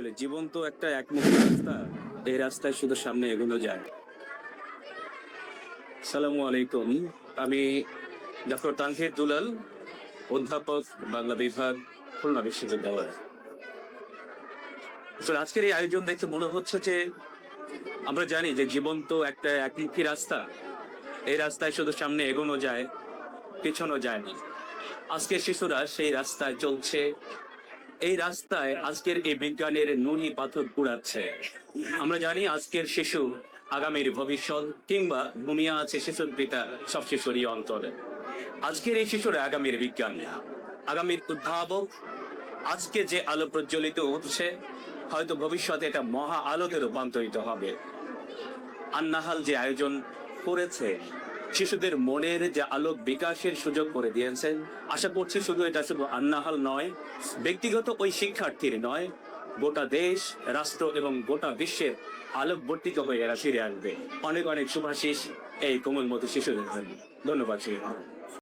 আসলে জীবন তো একটা একমুখী রাস্তা, এই রাস্তায় শুধু সামনে এগোনো যায়। সালামু আলাইকুম। আমি ডক্টর তানভীর দুলাল, অধ্যাপক বাংলা বিভাগ, খুলনা বিশ্ববিদ্যালয়। আজকের এই আয়োজন দেখতে মনে হচ্ছে যে আমরা জানি যে জীবন তো একটা একমুখী রাস্তা, এই রাস্তায় শুধু সামনে এগোনো যায়, পিছনো যায় না। আজকের শিশুরা সেই রাস্তায় চলছে এই রাস্তায় আজকের এই বিজ্ঞানের নুনি পাথর কুড়াচ্ছে। আমরা জানি আজকের শিশু, আগামীর ভবিষ্যৎ, কিংবা ঘুমিয়ে আছে শিশুর পিতা সব শিশুরই অন্তরে। আজকের এই শিশুরা আগামীর বিজ্ঞান আগামীর উদ্ভাবক, আজকে যে আলো প্রজ্বলিত হচ্ছে, হয়তো ভবিষ্যতে এটা মহা আলোতে রূপান্তরিত হবে। আন্নাহাল যে আয়োজন করেছে শিশুদের মনের যে আলোক বিকাশের সুযোগ করে দিয়েছেন, আশা করছি শুধু এটা শুধু আন্নাহাল নয়, ব্যক্তিগত ওই শিক্ষার্থীর নয়, গোটা দেশ, রাষ্ট্র এবং গোটা বিশ্বের আলোকবর্তিত হয়ে এরা ফিরে আসবে। অনেক অনেক শুভাশিস এই কোমলমতি শিশুদের জন্য। ধন্যবাদ